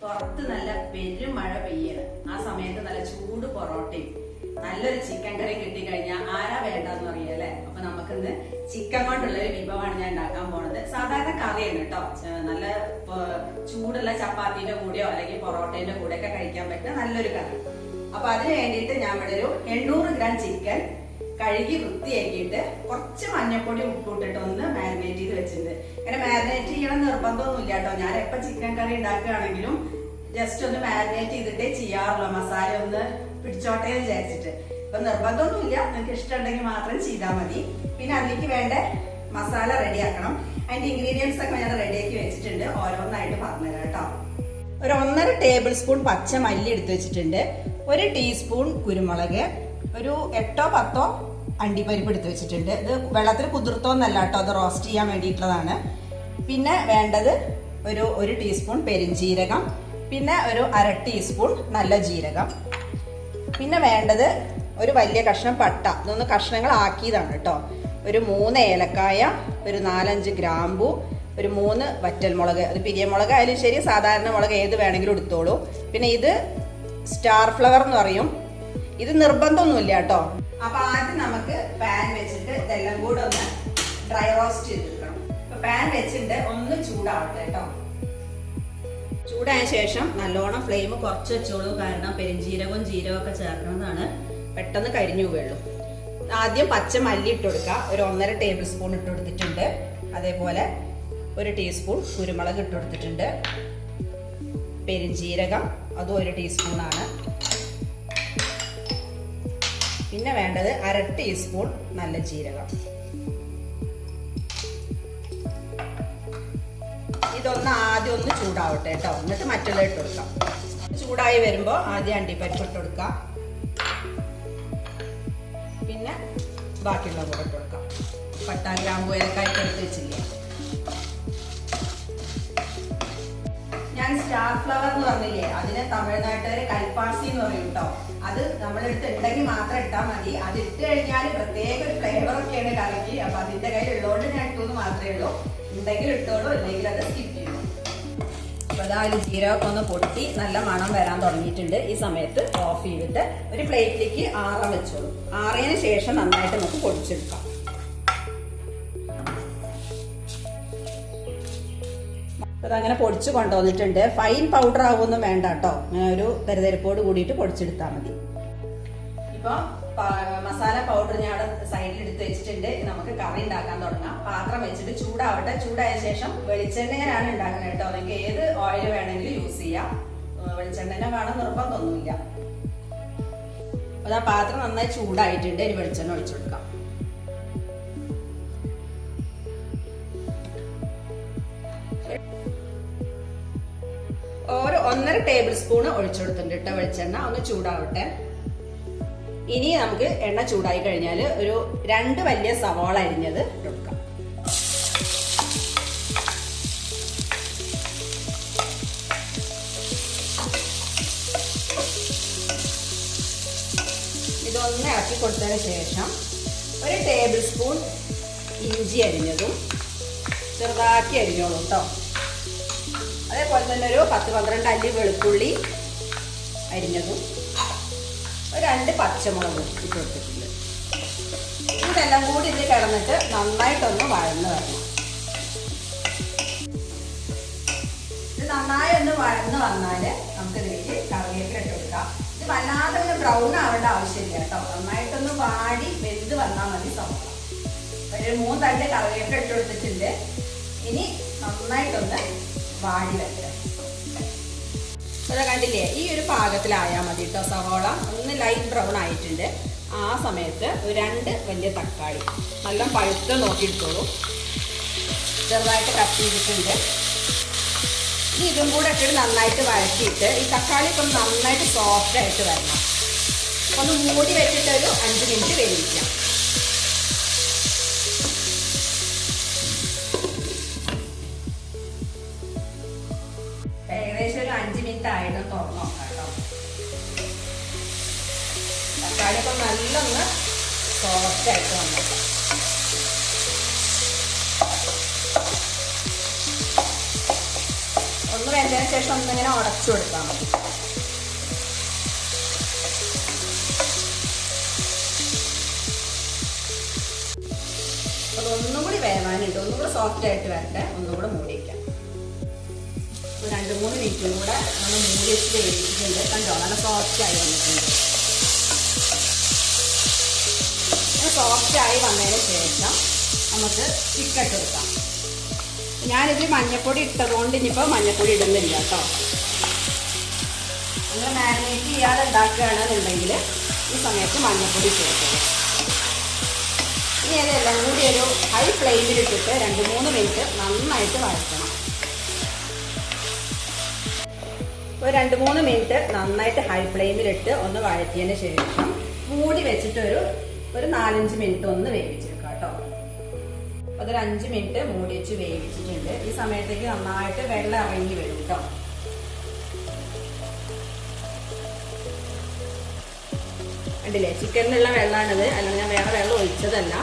പുറത്ത് നല്ല പെരും മഴ പെയ്യണ്. ആ സമയത്ത് നല്ല ചൂട് പൊറോട്ടയും നല്ലൊരു ചിക്കൻ കറി കിട്ടിക്കഴിഞ്ഞാൽ ആരാ വേണ്ടെന്ന് അറിയാലേ അപ്പൊ നമുക്കിന്ന് ചിക്കൻ കൊണ്ടുള്ള ഒരു വിഭവമാണ് ഞാൻ ഉണ്ടാക്കാൻ പോണത്. സാധാരണ കറിയാണ് കേട്ടോ. നല്ല ചൂടുള്ള ചപ്പാത്തിന്റെ കൂടെയോ അല്ലെങ്കിൽ പൊറോട്ടേന്റെ കൂടെ ഒക്കെ കഴിക്കാൻ പറ്റുന്ന നല്ലൊരു കറി. അപ്പൊ അതിന് വേണ്ടിയിട്ട് ഞാൻ ഇവിടെ ഒരു എണ്ണൂറ് ഗ്രാം ചിക്കൻ കഴുകി വൃത്തിയാക്കിയിട്ട് കുറച്ച് മഞ്ഞപ്പൊടി ഉപ്പിട്ടിട്ട് ഒന്ന് മാരിനേറ്റ് ചെയ്ത് വെച്ചിട്ടുണ്ട്. അങ്ങനെ മാരിനേറ്റ് ചെയ്യണം നിർബന്ധമൊന്നുമില്ല കേട്ടോ. ഞാൻ എപ്പോ ചിക്കൻ കറി ഉണ്ടാക്കുകയാണെങ്കിലും ജസ്റ്റ് ഒന്ന് മാരിനേറ്റ് ചെയ്തിട്ടേ ചെയ്യാറുള്ളൂ. മസാല ഒന്ന് പിടിച്ചോട്ടെ എന്ന് വിചാരിച്ചിട്ട്. ഇപ്പൊ നിർബന്ധമൊന്നുമില്ല. നിങ്ങൾക്ക് ഇഷ്ടമുണ്ടെങ്കിൽ മാത്രം ചെയ്താൽ മതി. പിന്നെ അതിലേക്ക് വേണ്ട മസാല റെഡിയാക്കണം. അതിന്റെ ഇൻഗ്രീഡിയൻസ് ഒക്കെ ഞാൻ റെഡിയാക്കി വെച്ചിട്ടുണ്ട്. ഓരോന്നായിട്ട് പറഞ്ഞുതരാം കേട്ടോ. ഒരു ഒന്നര ടേബിൾ സ്പൂൺ പച്ച മല്ലി എടുത്ത് വെച്ചിട്ടുണ്ട്. ഒരു ടീസ്പൂൺ കുരുമുളക് ഒരു എട്ടോ പത്തോ അണ്ടിപ്പരിപ്പ് എടുത്ത് വെച്ചിട്ടുണ്ട്. ഇത് വെള്ളത്തിൽ കുതിർത്തോന്നല്ല കേട്ടോ അത് റോസ്റ്റ് ചെയ്യാൻ വേണ്ടിയിട്ടുള്ളതാണ്. പിന്നെ വേണ്ടത് ഒരു ഒരു ടീസ്പൂൺ പെരിഞ്ജീരകം പിന്നെ ഒരു അര ടീസ്പൂൺ നല്ല ജീരകം. പിന്നെ വേണ്ടത് ഒരു വലിയ കഷ്ണം പട്ട. ഇതൊന്ന് കഷ്ണങ്ങൾ ആക്കിയതാണ് കേട്ടോ. ഒരു മൂന്ന് ഏലക്കായ ഒരു നാലഞ്ച് ഗ്രാമ്പു ഒരു മൂന്ന് വറ്റൽ മുളക് അത് പിരിയമുളക് ആയാലും ശരി സാധാരണ മുളക് ഏത് വേണമെങ്കിലും എടുത്തോളൂ. പിന്നെ ഇത് സ്റ്റാർ ഫ്ലവർ എന്ന് പറയും. ഇത് നിർബന്ധമൊന്നുമില്ല കേട്ടോ. അപ്പൊ ആദ്യം നമുക്ക് പാൻ വെച്ചിട്ട് ഇതെല്ലാം കൂടെ ഒന്ന് ഡ്രൈ റോസ്റ്റ് ചെയ്തെടുക്കണം അപ്പൊ പാൻ വെച്ചിട്ട് ഒന്ന് ചൂടാവട്ടെ കേട്ടോ. ചൂടായ ശേഷം നല്ലോണം ഫ്ലെയിം കുറച്ച് വെച്ചോളൂ. കാരണം പെരുംജീരകവും ജീരകവും ഒക്കെ ചേർക്കുന്നതാണ് പെട്ടെന്ന് കരിഞ്ഞു വീഴും ആദ്യം പച്ച മല്ലി ഇട്ട് കൊടുക്കുക ഒരു ഒന്നര ടേബിൾ സ്പൂൺ ഇട്ട് കൊടുത്തിട്ടുണ്ട്. അതേപോലെ ഒരു ടീസ്പൂൺ കുരുമുളക് ഇട്ട് കൊടുത്തിട്ടുണ്ട്. പെരുംജീരകം അതും ഒരു ടീസ്പൂണാണ്. പിന്നെ വേണ്ടത് അര ടീസ്പൂൺ നല്ല ജീരകം. ഇതൊന്ന് ആദ്യം ഒന്ന് ചൂടാവട്ടെ കേട്ടോ. എന്നിട്ട് മറ്റുള്ള ഇട്ട് കൊടുക്കാം. ചൂടായി വരുമ്പോൾ ആദ്യം അണ്ടിപ്പരിപ്പ് ഇട്ട് കൊടുക്കാം. പിന്നെ ബാക്കിയുള്ള കൂടെ ഇട്ട് കൊടുക്കാം. പട്ടാ ഗ്രാമ്പു ഏലക്കായിട്ട് എടുത്ത് വെച്ചില്ലേ? സ്റ്റാർ ഫ്ലവർ എന്ന് പറഞ്ഞില്ലേ അതിനെ തമിഴ്നാട്ടുകാര് കൽപ്പാസി എന്ന് പറയും കേട്ടോ അത് നമ്മളെടുത്ത് ഉണ്ടെങ്കിൽ മാത്രം ഇട്ടാൽ മതി. അത് ഇട്ട് കഴിഞ്ഞാൽ പ്രത്യേക ഒരു ഫ്ലേവർ ഒക്കെയാണ് കറിക്ക് അപ്പൊ അതിന്റെ കയ്യിൽ ഉള്ളതുകൊണ്ട് ഞാൻ ഇട്ടു മാത്രമേ ഉള്ളൂ. ഉണ്ടെങ്കിൽ ഇട്ടോളൂ ഇല്ലെങ്കിൽ അത് സ്കിപ്പ് ചെയ്യും. അപ്പൊ അതാ ഒരു ജീരകമൊക്കെ ഒന്ന് പൊട്ടി നല്ല മണം വരാൻ തുടങ്ങിയിട്ടുണ്ട്. ഈ സമയത്ത് ഓഫ് ചെയ്തിട്ട് ഒരു പ്ലേറ്റിലേക്ക് ആറാൻ വെച്ചോളൂ. ആറിയതിന് ശേഷം നന്നായിട്ട് നമുക്ക് പൊടിച്ചെടുക്കാം. അതങ്ങനെ പൊടിച്ച് കൊണ്ടുവന്നിട്ടുണ്ട്. ഫൈൻ പൗഡർ ആവുമൊന്നും വേണ്ട കേട്ടോ ഒരു തരിതരിപ്പോട് കൂടിയിട്ട് പൊടിച്ചെടുത്താൽ മതി. ഇപ്പൊ മസാല പൗഡർ ഞാൻ അവിടെ സൈഡിൽ എടുത്ത് വെച്ചിട്ടുണ്ട്. നമുക്ക് കറി ഉണ്ടാക്കാൻ തുടങ്ങാം. പാത്രം വെച്ചിട്ട് ചൂടാവട്ടെ. ചൂടായ ശേഷം വെളിച്ചെണ്ണയാണ് ഉണ്ടാക്കുന്നത് കേട്ടോ നിങ്ങൾക്ക് ഏത് ഓയിൽ വേണമെങ്കിലും യൂസ് ചെയ്യാം. വെളിച്ചെണ്ണ വേണം നിർബന്ധമൊന്നുമില്ല. അപ്പൊ ആ പാത്രം നന്നായി ചൂടായിട്ടുണ്ട്. ഇനി വെളിച്ചെണ്ണ ഒഴിച്ചു കൊടുക്കാം. ഒന്നര ടേബിൾ സ്പൂൺ ഒഴിച്ചു കൊടുത്തിട്ടുണ്ട് കേട്ടോ വെളിച്ചെണ്ണ. ഒന്ന് ചൂടാവട്ടെ. ഇനി നമുക്ക് എണ്ണ ചൂടായി കഴിഞ്ഞാൽ ഒരു രണ്ട് വലിയ സവാള അരിഞ്ഞത് ഇട്ട് കൊടുക്കാം ഇതൊന്ന് ഇറക്കി കൊടുത്തതിന് ശേഷം ഒരു ടേബിൾ സ്പൂൺ ഇഞ്ചി അരിഞ്ഞതും ചെറുതാക്കി അരിഞ്ഞോളൂ കേട്ടോ. അതേപോലെ തന്നെ ഒരു പത്ത് പന്ത്രണ്ട് അല്ലി വെളുത്തുള്ളി അരിഞ്ഞതും ഒരു രണ്ട് പച്ചമുളകും ഇട്ട് കൊടുത്തിട്ടുണ്ട്. ഇതെല്ലാം കൂടി ഇതിൽ കിടന്നിട്ട് നന്നായിട്ടൊന്ന് വഴന്ന് വരണം. ഇത് നന്നായി ഒന്ന് വഴന്ന് വന്നാൽ നമുക്ക് ഇതിലേക്ക് കറിവേപ്പില ഇട്ട് കൊടുക്കാം. ഇത് വല്ലാതെ ഒന്ന് ബ്രൗൺ ആവേണ്ട ആവശ്യമില്ല കേട്ടോ. നന്നായിട്ടൊന്ന് വാടി വെന്ത് വന്നാൽ മതി സവാള ഒരു തല്ല് കറിവേപ്പില ഇട്ട് കൊടുത്തിട്ടുണ്ട്. ഇനി നന്നായിട്ടൊന്ന് വാടി വരട്ടെ അതാ കണ്ടില്ലേ ഈ ഒരു പാകത്തിലായാൽ മതി കേട്ടോ സവോള. ഒന്ന് ലൈറ്റ് ബ്രൗൺ ആയിട്ടുണ്ട്. ആ സമയത്ത് രണ്ട് വലിയ തക്കാളി. നല്ല പഴുത്ത് നോക്കിയെടുത്തോളൂ. ചെറുതായിട്ട് കട്ട് ചെയ്തിട്ടുണ്ട്. ഇനി ഇതും കൂടെ ഇട്ടിട്ട് നന്നായിട്ട് വഴറ്റിയിട്ട് ഈ തക്കാളി ഇപ്പം നന്നായിട്ട് സോഫ്റ്റ് ആയിട്ട് വരണം. ഒന്ന് മൂടി വെച്ചിട്ട് ഒരു അഞ്ച് മിനിറ്റ് വേവിക്കാം. ആയിട്ട് തുറന്നു നോക്കാം കേട്ടോ തക്കാളിയൊക്കെ നല്ലൊന്ന് സോഫ്റ്റ് ആയിട്ട് വന്നേക്കാം ഒന്ന് വെന്തതിന് ശേഷം ഒന്നിങ്ങനെ ഉടച്ചു മതി. അതൊന്നും കൂടി വേവാനുണ്ട് ഒന്നും കൂടെ സോഫ്റ്റ് ആയിട്ട് വരട്ടെ. ഒന്നും കൂടെ മൂടി വയ്ക്കാം ഒരു രണ്ട് മൂന്ന് മിനിറ്റും കൂടെ നമ്മൾ മൂടി വെച്ച് വേവിച്ചിട്ടുണ്ട്. കണ്ടോ? നല്ല സോഫ്റ്റ് ആയി വന്നിട്ടുണ്ട്. സോഫ്റ്റ് ആയി വന്നതിന് ശേഷം നമുക്ക് ചിക്കൻ കൊടുക്കാം. ഞാനിതിൽ മഞ്ഞപ്പൊടി ഇട്ടതുകൊണ്ട് ഇനിയിപ്പോൾ മഞ്ഞപ്പൊടി ഇടുന്നില്ല കേട്ടോ. നിങ്ങൾ മാരിനേറ്റ് ചെയ്യാതെ ഉണ്ടാക്കുകയാണെന്നുണ്ടെങ്കിൽ ഈ സമയത്ത് മഞ്ഞപ്പൊടി ചേർക്കുക ഇനി അതെല്ലാം കൂടി ഒരു ഹൈ ഫ്ലെയിമിൽ ഇട്ടിട്ട് രണ്ട് മൂന്ന് മിനിറ്റ് നന്നായിട്ട് വഴറ്റണം. ഒരു രണ്ട് മൂന്ന് മിനിറ്റ് നന്നായിട്ട് ഹൈ ഫ്ലെയിമിലിട്ട് ഒന്ന് വഴറ്റിയതിന് ശേഷം മൂടി വെച്ചിട്ട് ഒരു നാലഞ്ച് മിനിറ്റ് ഒന്ന് വേവിച്ചെടുക്കാം കേട്ടോ. അതൊരു അഞ്ച് മിനിറ്റ് മൂടി വെച്ച് വേവിച്ചിട്ടുണ്ട്. ഈ സമയത്തേക്ക് നന്നായിട്ട് വെള്ളം ഇറങ്ങി വരും കേട്ടോ. കണ്ടില്ലേ? ചിക്കനിലുള്ള വെള്ളമാണിത് അല്ലെങ്കിൽ ഞാൻ വേറെ വെള്ളം ഒഴിച്ചതല്ല.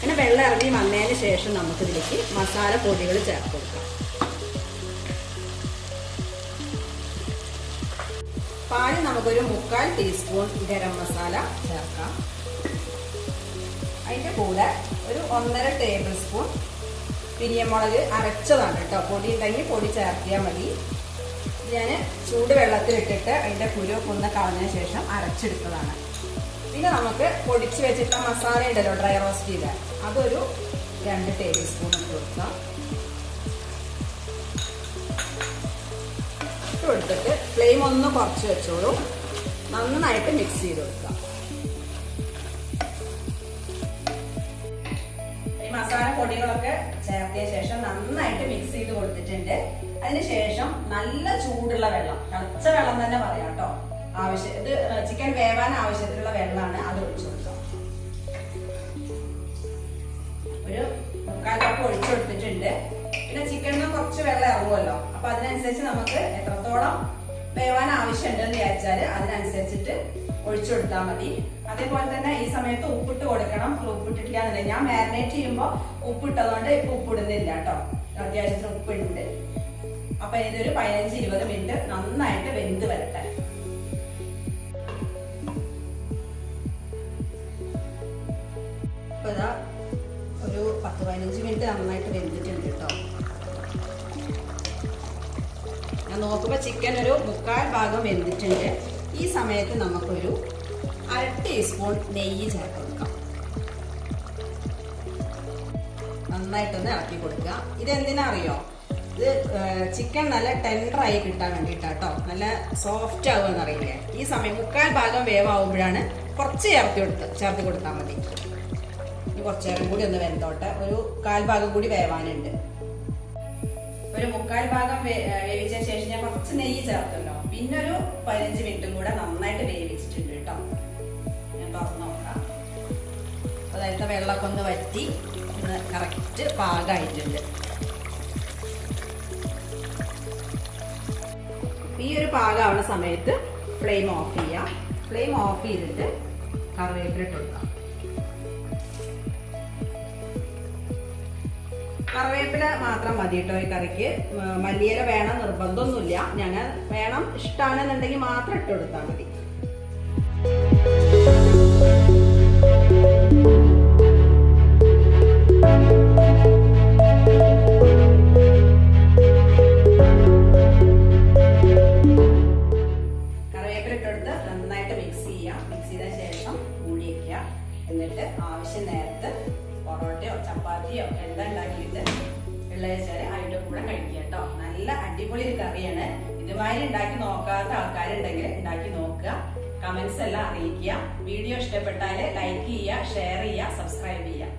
അങ്ങനെ വെള്ളം ഇറങ്ങി വന്നതിന് ശേഷം നമുക്കിതിലേക്ക് മസാല പൊടികൾ ചേർത്ത് കൊടുക്കാം. പാൽ നമുക്കൊരു മുക്കാൽ ടീസ്പൂൺ ഗരം മസാല ചേർക്കാം. അതിന്റെ കൂടെ ഒരു ഒന്നര ടേബിൾ സ്പൂൺ പിരിയമുളക് അരച്ചതാണ് കേട്ടോ. പൊടി ഉണ്ടെങ്കിൽ പൊടി ചേർത്തിയാൽ മതി. ഞാൻ ചൂട് വെള്ളത്തിലിട്ടിട്ട് അതിന്റെ കുരു ഒന്ന് കളഞ്ഞതിന് ശേഷം അരച്ചെടുത്തതാണ്. പിന്നെ നമുക്ക് പൊടിച്ച് വെച്ചിട്ട മസാല ഉണ്ടല്ലോ ഡ്രൈ റോസ്റ്റ് ചെയ്ത. അതൊരു രണ്ട് ടേബിൾ സ്പൂൺ കൊടുക്കാം. ഇട്ട് കൊടുത്തിട്ട് ഫ്ലെയിം ഒന്ന് കുറച്ച് വെച്ചോളൂ. നന്നായിട്ട് മിക്സ് ചെയ്ത് കൊടുക്കാം ഈ മസാല പൊടികളൊക്കെ ചേർത്തിയ ശേഷം നന്നായിട്ട് മിക്സ് ചെയ്ത് കൊടുത്തിട്ടുണ്ട്. അതിനുശേഷം നല്ല ചൂടുള്ള വെള്ളം തിളച്ച വെള്ളം തന്നെ പറയാം കേട്ടോ. ആവശ്യം ഇത് ചിക്കൻ വേവാൻ ആവശ്യത്തിലുള്ള വെള്ളമാണ് അത് ഒഴിച്ചു കൊടുക്കാം ഒരു മുക്കാൽ കപ്പ് ഒഴിച്ചു കൊടുത്തിട്ടുണ്ട്. പിന്നെ വെള്ളം ഇറങ്ങുമല്ലോ. അപ്പൊ അതിനനുസരിച്ച് നമുക്ക് എത്രത്തോളം വേവാൻ ആവശ്യമുണ്ടെന്ന് വിചാരിച്ചാൽ അതിനനുസരിച്ചിട്ട് ഒഴിച്ചു കൊടുത്താൽ മതി. അതേപോലെ തന്നെ ഈ സമയത്ത് ഉപ്പിട്ട് കൊടുക്കണം. ഉപ്പിട്ടിട്ടില്ല എന്നുണ്ടെങ്കിൽ ഞാൻ മാരിനേറ്റ് ചെയ്യുമ്പോൾ ഉപ്പിട്ടതുകൊണ്ട് ഇപ്പൊ ഉപ്പിടുന്നില്ല കേട്ടോ. അത്യാവശ്യത്തിന് ഉപ്പുണ്ട് അപ്പൊ ഇതൊരു പതിനഞ്ച് ഇരുപത് മിനിറ്റ് നന്നായിട്ട് വെന്ത് വരട്ടെ. ഇതാ ഒരു പത്ത് പതിനഞ്ച് മിനിറ്റ് നന്നായിട്ട് വെന്തിട്ടുണ്ട് കേട്ടോ. നോക്കുമ്പോൾ ചിക്കൻ ഒരു മുക്കാൽ ഭാഗം വെന്തിട്ടുണ്ട്. ഈ സമയത്ത് നമുക്കൊരു അര ടീസ്പൂൺ നെയ്യ് ചേർത്ത് കൊടുക്കാം. നന്നായിട്ടൊന്ന് ഇളക്കി കൊടുക്കുക. ഇതെന്തിനാ അറിയോ ഇത് ചിക്കൻ നല്ല ടെൻഡറായി കിട്ടാൻ വേണ്ടിയിട്ടാട്ടോ നല്ല സോഫ്റ്റ് ആകുമെന്ന് അറിയില്ലേ? ഈ സമയം മുക്കാൽ ഭാഗം വേവാകുമ്പോഴാണ് കുറച്ച് ചേർത്ത് കൊടുത്ത് ചേർത്ത് കൊടുത്താൽ മതി. ഇനി കുറച്ച് നേരം കൂടി ഒന്ന് വെന്തോട്ടെ. ഒരു കാൽ ഭാഗം കൂടി വേവാനുണ്ട്. ഒരു മുക്കാൽ ഭാഗം വേവിച്ച ശേഷം ഞാൻ കുറച്ച് നെയ്യ് ചേർത്തല്ലോ പിന്നെ ഒരു പതിനഞ്ച് മിനിറ്റും കൂടെ നന്നായിട്ട് വേവിച്ചിട്ടുണ്ട് കേട്ടോ. ഞാൻ തുറന്നു നോക്കാം. അതായത് വെള്ളമൊക്കെ ഒന്ന് വറ്റി ഒന്ന് കറക്റ്റ് പാകമായിട്ടുണ്ട് ഈ ഒരു പാകമാവുന്ന സമയത്ത് ഫ്ലെയിം ഓഫ് ചെയ്യാം. ഫ്ലെയിം ഓഫ് ചെയ്തിട്ട് കറിവേപ്പിലിട്ട് കൊടുക്കാം. കറിവേപ്പില മാത്രം മതി കേട്ടോ ഈ കറിക്ക്. മല്ലിയില വേണം നിർബന്ധമൊന്നുമില്ല. ഞാൻ വേണം ഇഷ്ടമാണെന്നുണ്ടെങ്കിൽ മാത്രം ഇട്ട് കൊടുത്താൽ മതി. നല്ല അടിപൊളി ഒരു കറിയാണ്. ഇതുമാതിരി ഉണ്ടാക്കി നോക്കാത്ത ആൾക്കാരുണ്ടെങ്കിൽ ഉണ്ടാക്കി നോക്കുക. കമന്റ്സ് എല്ലാം അറിയിക്കുക. വീഡിയോ ഇഷ്ടപ്പെട്ടാൽ ലൈക്ക് ചെയ്യുക ഷെയർ ചെയ്യുക സബ്സ്ക്രൈബ് ചെയ്യുക.